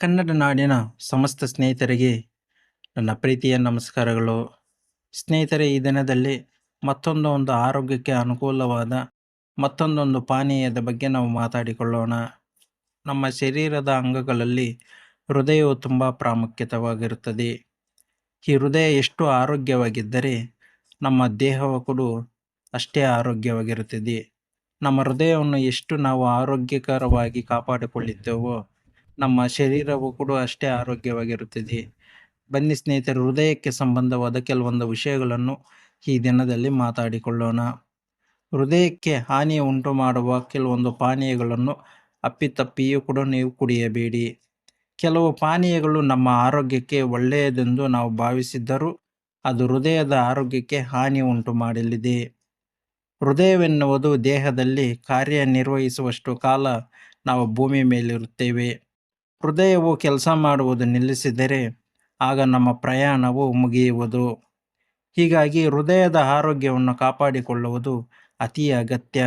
ಕನ್ನಡ ನಾಡಿನ ಸಮಸ್ತ ಸ್ನೇಹಿತರಿಗೆ ನನ್ನ ಪ್ರೀತಿಯ ನಮಸ್ಕಾರಗಳು. ಸ್ನೇಹಿತರೆ, ಈ ದಿನದಲ್ಲಿ ಮತ್ತೊಂದು ಒಂದು ಆರೋಗ್ಯಕ್ಕೆ ಅನುಕೂಲವಾದ ಮತ್ತೊಂದೊಂದು ಪಾನೀಯದ ಬಗ್ಗೆ ನಾವು ಮಾತಾಡಿಕೊಳ್ಳೋಣ. ನಮ್ಮ ಶರೀರದ ಅಂಗಗಳಲ್ಲಿ ಹೃದಯವು ತುಂಬ ಪ್ರಾಮುಖ್ಯತವಾಗಿರುತ್ತದೆ. ಈ ಹೃದಯ ಎಷ್ಟು ಆರೋಗ್ಯವಾಗಿದ್ದರೆ ನಮ್ಮ ದೇಹವು ಕೂಡ ಅಷ್ಟೇ ಆರೋಗ್ಯವಾಗಿರುತ್ತದೆ. ನಮ್ಮ ಹೃದಯವನ್ನು ಎಷ್ಟು ನಾವು ಆರೋಗ್ಯಕರವಾಗಿ ಕಾಪಾಡಿಕೊಳ್ಳುತ್ತೇವೋ ನಮ್ಮ ಶರೀರವು ಕೂಡ ಅಷ್ಟೇ ಆರೋಗ್ಯವಾಗಿರುತ್ತದೆ. ಬನ್ನಿ ಸ್ನೇಹಿತರು, ಹೃದಯಕ್ಕೆ ಸಂಬಂಧವಾದ ಕೆಲವೊಂದು ವಿಷಯಗಳನ್ನು ಈ ದಿನದಲ್ಲಿ ಮಾತಾಡಿಕೊಳ್ಳೋಣ. ಹೃದಯಕ್ಕೆ ಹಾನಿ ಉಂಟು ಮಾಡುವ ಕೆಲವೊಂದು ಪಾನೀಯಗಳನ್ನು ಅಪ್ಪಿತಪ್ಪಿಯೂ ಕೂಡ ನೀವು ಕುಡಿಯಬೇಡಿ. ಕೆಲವು ಪಾನೀಯಗಳು ನಮ್ಮ ಆರೋಗ್ಯಕ್ಕೆ ಒಳ್ಳೆಯದೆಂದು ನಾವು ಭಾವಿಸಿದ್ದರೂ ಅದು ಹೃದಯದ ಆರೋಗ್ಯಕ್ಕೆ ಹಾನಿ ಉಂಟು ಮಾಡಲಿದೆ. ಹೃದಯವೆನ್ನುವುದು ದೇಹದಲ್ಲಿ ಕಾರ್ಯನಿರ್ವಹಿಸುವಷ್ಟು ಕಾಲ ನಾವು ಭೂಮಿ ಮೇಲಿರುತ್ತೇವೆ. ಹೃದಯವು ಕೆಲಸ ಮಾಡುವುದು ನಿಲ್ಲಿಸಿದರೆ ಆಗ ನಮ್ಮ ಪ್ರಯಾಣವು ಮುಗಿಯುವುದು. ಹೀಗಾಗಿ ಹೃದಯದ ಆರೋಗ್ಯವನ್ನು ಕಾಪಾಡಿಕೊಳ್ಳುವುದು ಅತಿ ಅಗತ್ಯ.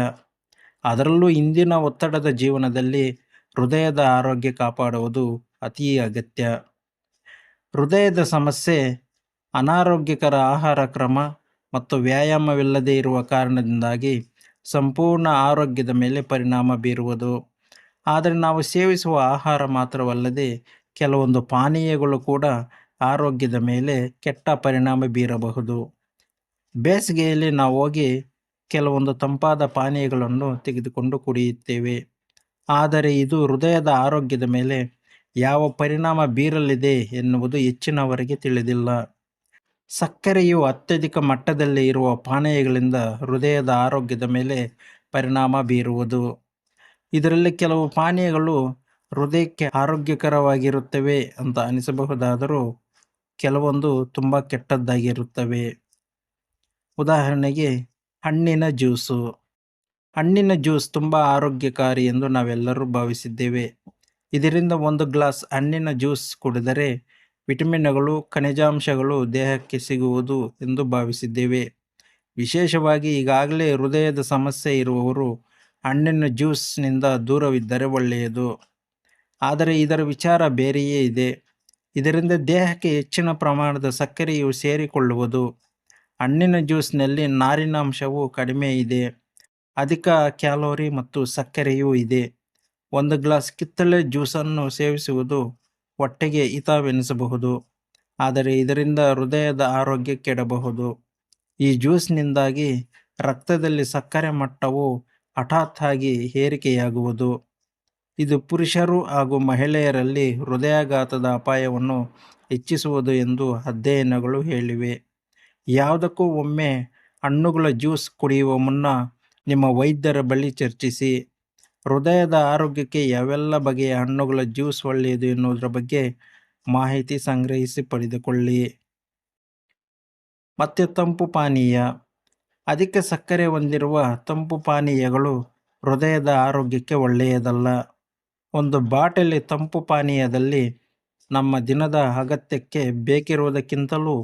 ಅದರಲ್ಲೂ ಇಂದಿನ ಒತ್ತಡದ ಜೀವನದಲ್ಲಿ ಹೃದಯದ ಆರೋಗ್ಯ ಕಾಪಾಡುವುದು ಅತಿ ಅಗತ್ಯ. ಹೃದಯದ ಸಮಸ್ಯೆ, ಅನಾರೋಗ್ಯಕರ ಆಹಾರ ಕ್ರಮ ಮತ್ತು ವ್ಯಾಯಾಮವಿಲ್ಲದೆ ಇರುವ ಕಾರಣದಿಂದಾಗಿ ಸಂಪೂರ್ಣ ಆರೋಗ್ಯದ ಮೇಲೆ ಪರಿಣಾಮ ಬೀರುವುದು. ಆದರೆ ನಾವು ಸೇವಿಸುವ ಆಹಾರ ಮಾತ್ರವಲ್ಲದೆ ಕೆಲವೊಂದು ಪಾನೀಯಗಳು ಕೂಡ ಆರೋಗ್ಯದ ಮೇಲೆ ಕೆಟ್ಟ ಪರಿಣಾಮ ಬೀರಬಹುದು. ಬೇಸಿಗೆಯಲ್ಲಿ ನಾವು ಹೋಗಿ ಕೆಲವೊಂದು ತಂಪಾದ ಪಾನೀಯಗಳನ್ನು ತೆಗೆದುಕೊಂಡು ಕುಡಿಯುತ್ತೇವೆ. ಆದರೆ ಇದು ಹೃದಯದ ಆರೋಗ್ಯದ ಮೇಲೆ ಯಾವ ಪರಿಣಾಮ ಬೀರಲಿದೆ ಎನ್ನುವುದು ಹೆಚ್ಚಿನವರಿಗೆ ತಿಳಿದಿಲ್ಲ. ಸಕ್ಕರೆಯು ಅತ್ಯಧಿಕ ಮಟ್ಟದಲ್ಲಿ ಇರುವ ಪಾನೀಯಗಳಿಂದ ಹೃದಯದ ಆರೋಗ್ಯದ ಮೇಲೆ ಪರಿಣಾಮ ಬೀರುವುದು. ಇದರಲ್ಲಿ ಕೆಲವು ಪಾನೀಯಗಳು ಹೃದಯಕ್ಕೆ ಆರೋಗ್ಯಕರವಾಗಿರುತ್ತವೆ ಅಂತ ಅನಿಸಬಹುದಾದರೂ ಕೆಲವೊಂದು ತುಂಬ ಕೆಟ್ಟದ್ದಾಗಿರುತ್ತವೆ. ಉದಾಹರಣೆಗೆ ಹಣ್ಣಿನ ಜ್ಯೂಸು. ಹಣ್ಣಿನ ಜ್ಯೂಸ್ ತುಂಬ ಆರೋಗ್ಯಕಾರಿ ಎಂದು ನಾವೆಲ್ಲರೂ ಭಾವಿಸಿದ್ದೇವೆ. ಇದರಿಂದ ಒಂದು ಗ್ಲಾಸ್ ಹಣ್ಣಿನ ಜ್ಯೂಸ್ ಕುಡಿದರೆ ವಿಟಮಿನ್ಗಳು, ಖನಿಜಾಂಶಗಳು ದೇಹಕ್ಕೆ ಸಿಗುವುದು ಎಂದು ಭಾವಿಸಿದ್ದೇವೆ. ವಿಶೇಷವಾಗಿ ಈಗಾಗಲೇ ಹೃದಯದ ಸಮಸ್ಯೆ ಇರುವವರು ಹಣ್ಣಿನ ಜ್ಯೂಸ್ನಿಂದ ದೂರವಿದ್ದರೆ ಒಳ್ಳೆಯದು. ಆದರೆ ಇದರ ವಿಚಾರ ಬೇರೆಯೇ ಇದೆ. ಇದರಿಂದ ದೇಹಕ್ಕೆ ಹೆಚ್ಚಿನ ಪ್ರಮಾಣದ ಸಕ್ಕರೆಯು ಸೇರಿಕೊಳ್ಳುವುದು. ಹಣ್ಣಿನ ಜ್ಯೂಸ್ನಲ್ಲಿ ನಾರಿನಾಂಶವು ಕಡಿಮೆ ಇದೆ. ಅಧಿಕ ಕ್ಯಾಲೋರಿ ಮತ್ತು ಸಕ್ಕರೆಯೂ ಇದೆ. ಒಂದು ಗ್ಲಾಸ್ ಕಿತ್ತಳೆ ಜ್ಯೂಸನ್ನು ಸೇವಿಸುವುದು ಹೊಟ್ಟೆಗೆ ಹಿತವೆನಿಸಬಹುದು. ಆದರೆ ಇದರಿಂದ ಹೃದಯದ ಆರೋಗ್ಯ ಕೆಡಬಹುದು. ಈ ಜ್ಯೂಸ್ನಿಂದಾಗಿ ರಕ್ತದಲ್ಲಿ ಸಕ್ಕರೆ ಮಟ್ಟವು ಹಠಾತ್ ಹೇರಿಕೆಯಾಗುವುದು. ಇದು ಪುರುಷರು ಹಾಗೂ ಮಹಿಳೆಯರಲ್ಲಿ ಹೃದಯಾಘಾತದ ಅಪಾಯವನ್ನು ಹೆಚ್ಚಿಸುವುದು ಎಂದು ಅಧ್ಯಯನಗಳು ಹೇಳಿವೆ. ಯಾವುದಕ್ಕೂ ಒಮ್ಮೆ ಹಣ್ಣುಗಳ ಜ್ಯೂಸ್ ಕುಡಿಯುವ ಮುನ್ನ ನಿಮ್ಮ ವೈದ್ಯರ ಬಳಿ ಚರ್ಚಿಸಿ. ಹೃದಯದ ಆರೋಗ್ಯಕ್ಕೆ ಯಾವೆಲ್ಲ ಬಗೆಯ ಹಣ್ಣುಗಳ ಜ್ಯೂಸ್ ಒಳ್ಳೆಯದು ಎನ್ನುವುದರ ಬಗ್ಗೆ ಮಾಹಿತಿ ಸಂಗ್ರಹಿಸಿ ಪಡೆದುಕೊಳ್ಳಿ. ಮತ್ತೆ ತಂಪು ಪಾನೀಯ. ಅಧಿಕ ಸಕ್ಕರೆ ಹೊಂದಿರುವ ತಂಪು ಪಾನೀಯಗಳು ಹೃದಯದ ಆರೋಗ್ಯಕ್ಕೆ ಒಳ್ಳೆಯದಲ್ಲ. ಒಂದು ಬಾಟಲಿ ತಂಪು ಪಾನೀಯದಲ್ಲಿ ನಮ್ಮ ದಿನದ ಅಗತ್ಯಕ್ಕೆ ಬೇಕಿರುವುದಕ್ಕಿಂತಲೂ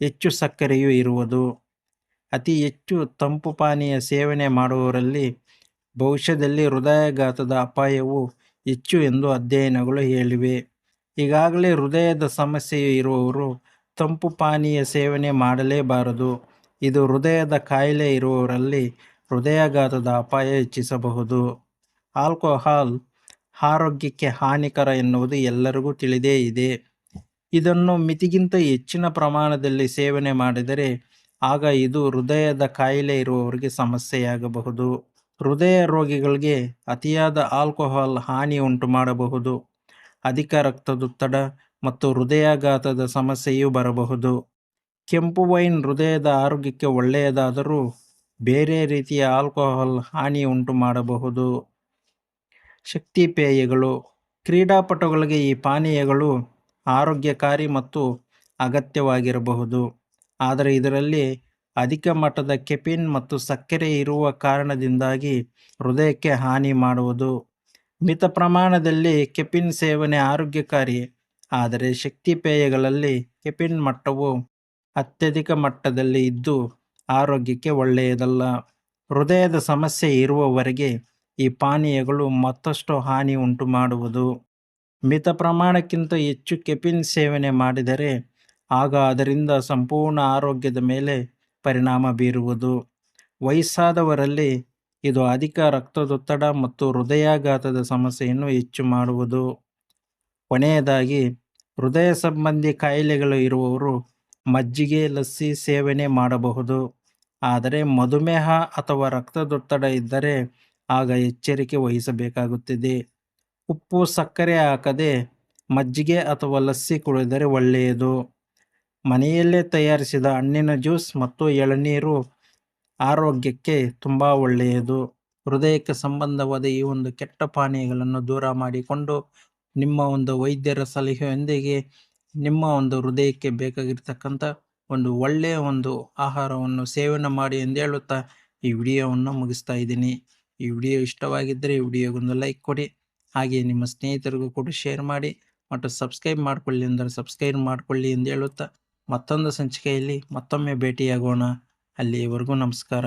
ಹೆಚ್ಚು ಸಕ್ಕರೆಯೂ ಇರುವುದು. ಅತಿ ಹೆಚ್ಚು ತಂಪು ಪಾನೀಯ ಸೇವನೆ ಮಾಡುವವರಲ್ಲಿ ಭವಿಷ್ಯದಲ್ಲಿ ಹೃದಯಾಘಾತದ ಅಪಾಯವು ಹೆಚ್ಚು ಎಂದು ಅಧ್ಯಯನಗಳು ಹೇಳಿವೆ. ಈಗಾಗಲೇ ಹೃದಯದ ಸಮಸ್ಯೆಯು ಇರುವವರು ತಂಪು ಪಾನೀಯ ಸೇವನೆ ಮಾಡಲೇಬಾರದು. ಇದು ಹೃದಯದ ಕಾಯಿಲೆ ಇರುವವರಲ್ಲಿ ಹೃದಯಾಘಾತದ ಅಪಾಯ ಹೆಚ್ಚಿಸಬಹುದು. ಆಲ್ಕೋಹಾಲ್ ಆರೋಗ್ಯಕ್ಕೆ ಹಾನಿಕರ ಎನ್ನುವುದು ಎಲ್ಲರಿಗೂ ತಿಳಿದೇ ಇದೆ. ಇದನ್ನು ಮಿತಿಗಿಂತ ಹೆಚ್ಚಿನ ಪ್ರಮಾಣದಲ್ಲಿ ಸೇವನೆ ಮಾಡಿದರೆ ಆಗ ಇದು ಹೃದಯದ ಕಾಯಿಲೆ ಇರುವವರಿಗೆ ಸಮಸ್ಯೆಯಾಗಬಹುದು. ಹೃದಯ ರೋಗಿಗಳಿಗೆ ಅತಿಯಾದ ಆಲ್ಕೋಹಾಲ್ ಹಾನಿ ಉಂಟು ಮಾಡಬಹುದು. ಅಧಿಕ ರಕ್ತದೊತ್ತಡ ಮತ್ತು ಹೃದಯಾಘಾತದ ಸಮಸ್ಯೆಯೂ ಬರಬಹುದು. ಕೆಂಪು ವೈನ್ ಹೃದಯದ ಆರೋಗ್ಯಕ್ಕೆ ಒಳ್ಳೆಯದಾದರೂ ಬೇರೆ ರೀತಿಯ ಆಲ್ಕೋಹಾಲ್ ಹಾನಿ ಉಂಟು ಮಾಡಬಹುದು. ಶಕ್ತಿ ಪೇಯಗಳು, ಕ್ರೀಡಾಪಟುಗಳಿಗೆ ಈ ಪಾನೀಯಗಳು ಆರೋಗ್ಯಕಾರಿ ಮತ್ತು ಅಗತ್ಯವಾಗಿರಬಹುದು. ಆದರೆ ಇದರಲ್ಲಿ ಅಧಿಕ ಮಟ್ಟದ ಕೆಪಿನ್ ಮತ್ತು ಸಕ್ಕರೆ ಇರುವ ಕಾರಣದಿಂದಾಗಿ ಹೃದಯಕ್ಕೆ ಹಾನಿ ಮಾಡುವುದು. ಮಿತ ಪ್ರಮಾಣದಲ್ಲಿ ಕೆಪಿನ್ ಸೇವನೆ ಆರೋಗ್ಯಕಾರಿ, ಆದರೆ ಶಕ್ತಿ ಪೇಯಗಳಲ್ಲಿ ಕೆಪಿನ್ ಮಟ್ಟವು ಅತ್ಯಧಿಕ ಮಟ್ಟದಲ್ಲಿ ಇದ್ದು ಆರೋಗ್ಯಕ್ಕೆ ಒಳ್ಳೆಯದಲ್ಲ. ಹೃದಯದ ಸಮಸ್ಯೆ ಇರುವವರೆಗೆ ಈ ಪಾನೀಯಗಳು ಮತ್ತಷ್ಟು ಹಾನಿ ಉಂಟು ಮಾಡುವುದು. ಮಿತ ಪ್ರಮಾಣಕ್ಕಿಂತ ಹೆಚ್ಚು ಕೆಪಿನ್ ಸೇವನೆ ಮಾಡಿದರೆ ಆಗ ಅದರಿಂದ ಸಂಪೂರ್ಣ ಆರೋಗ್ಯದ ಮೇಲೆ ಪರಿಣಾಮ ಬೀರುವುದು. ವಯಸ್ಸಾದವರಲ್ಲಿ ಇದು ಅಧಿಕ ರಕ್ತದೊತ್ತಡ ಮತ್ತು ಹೃದಯಾಘಾತದ ಸಮಸ್ಯೆಯನ್ನು ಹೆಚ್ಚು ಮಾಡುವುದು. ಕೊನೆಯದಾಗಿ, ಹೃದಯ ಸಂಬಂಧಿ ಕಾಯಿಲೆಗಳು ಇರುವವರು ಮಜ್ಜಿಗೆ, ಲಸ್ಸಿ ಸೇವನೆ ಮಾಡಬಹುದು. ಆದರೆ ಮಧುಮೇಹ ಅಥವಾ ರಕ್ತದೊತ್ತಡ ಇದ್ದರೆ ಆಗ ಎಚ್ಚರಿಕೆ ವಹಿಸಬೇಕಾಗುತ್ತದೆ. ಉಪ್ಪು, ಸಕ್ಕರೆ ಹಾಕದೆ ಮಜ್ಜಿಗೆ ಅಥವಾ ಲಸ್ಸಿ ಕುಡಿದರೆ ಒಳ್ಳೆಯದು. ಮನೆಯಲ್ಲೇ ತಯಾರಿಸಿದ ಹಣ್ಣಿನ ಜ್ಯೂಸ್ ಮತ್ತು ಎಳನೀರು ಆರೋಗ್ಯಕ್ಕೆ ತುಂಬ ಒಳ್ಳೆಯದು. ಹೃದಯಕ್ಕೆ ಸಂಬಂಧವಾದ ಈ ಒಂದು ಕೆಟ್ಟ ಪಾನೀಯಗಳನ್ನು ದೂರ ಮಾಡಿಕೊಂಡು ನಿಮ್ಮ ಒಂದು ವೈದ್ಯರ ಸಲಹೆಯೊಂದಿಗೆ ನಿಮ್ಮ ಒಂದು ಹೃದಯಕ್ಕೆ ಬೇಕಾಗಿರ್ತಕ್ಕಂಥ ಒಂದು ಒಳ್ಳೆಯ ಒಂದು ಆಹಾರವನ್ನು ಸೇವನೆ ಮಾಡಿ ಎಂದು ಹೇಳುತ್ತಾ ಈ ವಿಡಿಯೋವನ್ನು ಮುಗಿಸ್ತಾ ಇದ್ದೀನಿ. ಈ ವಿಡಿಯೋ ಇಷ್ಟವಾಗಿದ್ದರೆ ಈ ವಿಡಿಯೋಗೊಂದು ಲೈಕ್ ಕೊಡಿ ಹಾಗೆ ನಿಮ್ಮ ಸ್ನೇಹಿತರಿಗೂ ಕೂಡ ಶೇರ್ ಮಾಡಿ ಮತ್ತು ಸಬ್ಸ್ಕ್ರೈಬ್ ಮಾಡಿಕೊಳ್ಳಿ ಅಂದರೆ ಸಬ್ಸ್ಕ್ರೈಬ್ ಮಾಡಿಕೊಳ್ಳಿ ಎಂದು ಹೇಳುತ್ತಾ ಮತ್ತೊಂದು ಸಂಚಿಕೆಯಲ್ಲಿ ಮತ್ತೊಮ್ಮೆ ಭೇಟಿಯಾಗೋಣ. ಅಲ್ಲಿಯವರೆಗೂ ನಮಸ್ಕಾರ.